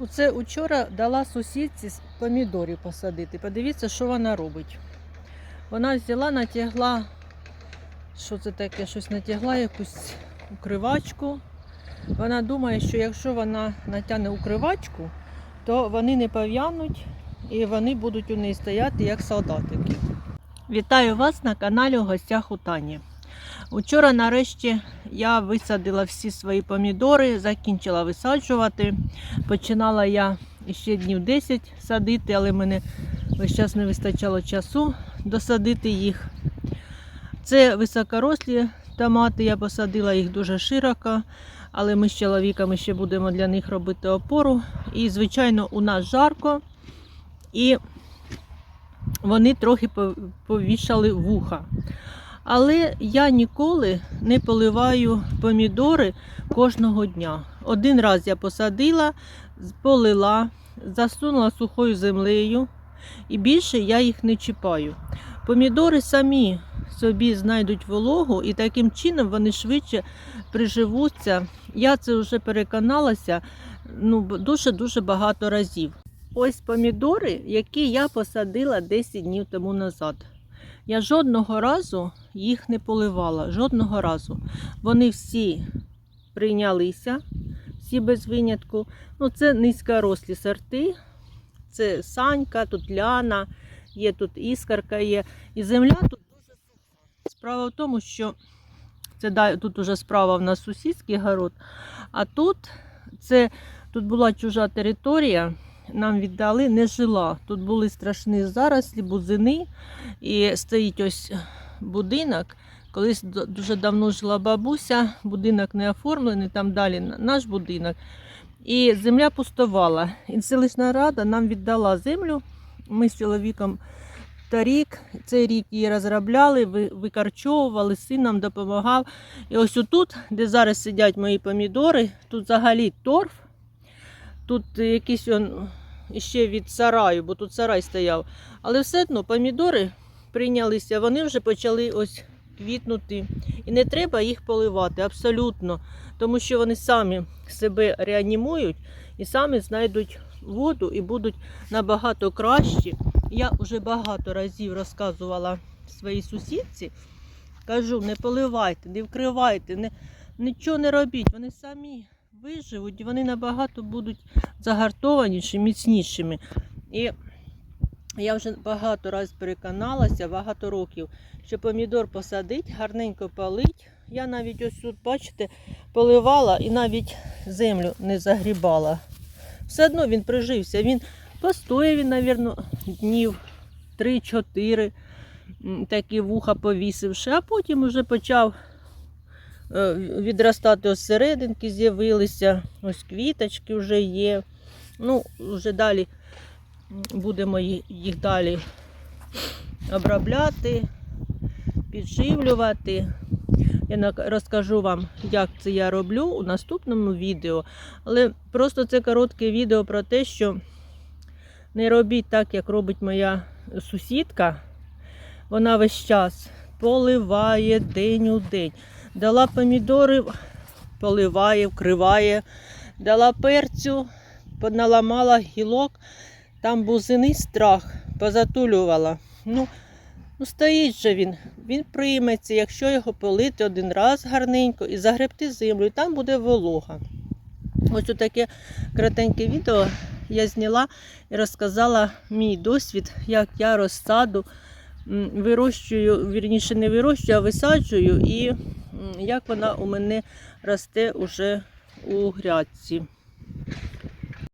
Оце учора дала сусідці помідорів посадити. Подивіться, що вона робить. Вона взяла, натягла, що це таке, щось натягла, якусь укривачку. Вона думає, що якщо вона натягне укривачку, то вони не пов'януть і вони будуть у неї стояти як солдатики. Вітаю вас на каналі у гостях у Тані. Учора нарешті я висадила всі свої помідори, закінчила висаджувати. Починала я ще днів 10 садити, але мене весь час не вистачало часу досадити їх. Це високорослі томати, я посадила їх дуже широко, але ми з чоловіками ще будемо для них робити опору. І, звичайно, у нас жарко, і вони трохи повішали вуха. Але я ніколи не поливаю помідори кожного дня. Один раз я посадила, полила, засунула сухою землею і більше я їх не чіпаю. Помідори самі собі знайдуть вологу і таким чином вони швидше приживуться. Я це вже переконалася ну, дуже-дуже багато разів. Ось помідори, які я посадила 10 днів тому назад. Я жодного разу їх не поливала, жодного разу. Вони всі прийнялися, всі без винятку. Ну, Це низькорослі сорти, це санька, тут ляна, є тут іскарка є. І земля тут дуже суха. Справа в тому, що це тут уже справа в нас сусідський город, а тут це тут була чужа територія нам віддали, не жила. Тут були страшні зарослі, бузини, і стоїть ось будинок. Колись дуже давно жила бабуся, будинок не оформлений, там далі наш будинок. І земля пустувала. І селищна рада нам віддала землю. Ми з чоловіком та рік, цей рік її розробляли, викарчовували, син нам допомагав. І ось отут, де зараз сидять мої помідори, тут взагалі торф. Тут якийсь он ще від сараю, бо тут сарай стояв. Але все одно помідори прийнялися, вони вже почали ось квітнути. І не треба їх поливати абсолютно, тому що вони самі себе реанімують і самі знайдуть воду і будуть набагато кращі. Я вже багато разів розказувала своїй сусідці. Кажу, не поливайте, не вкривайте, не, нічого не робіть. Вони самі виживуть вони набагато будуть загартованіші, міцнішими. І я вже багато разів переконалася, багато років, що помідор посадить, гарненько полить. Я навіть ось тут, бачите, поливала і навіть землю не загрібала. Все одно він прижився. Він постояв, він, мабуть, днів 3-4, такі вуха повісивши, а потім вже почав відростати ось серединки з'явилися, ось квіточки вже є. Ну, вже далі будемо їх далі обробляти, підживлювати. Я розкажу вам, як це я роблю у наступному відео. Але просто це коротке відео про те, що не робіть так, як робить моя сусідка. Вона весь час поливає день у день. Дала помідори, поливає, вкриває, дала перцю, наламала гілок, там бузини страх, позатулювала. Ну, ну Стоїть же він, він прийметься, якщо його полити один раз гарненько і загребти землю, і там буде волога. Ось таке коротеньке відео я зняла і розказала мій досвід, як я розсаду вирощую, вірніше не вирощую, а висаджую і як вона у мене росте уже у грядці.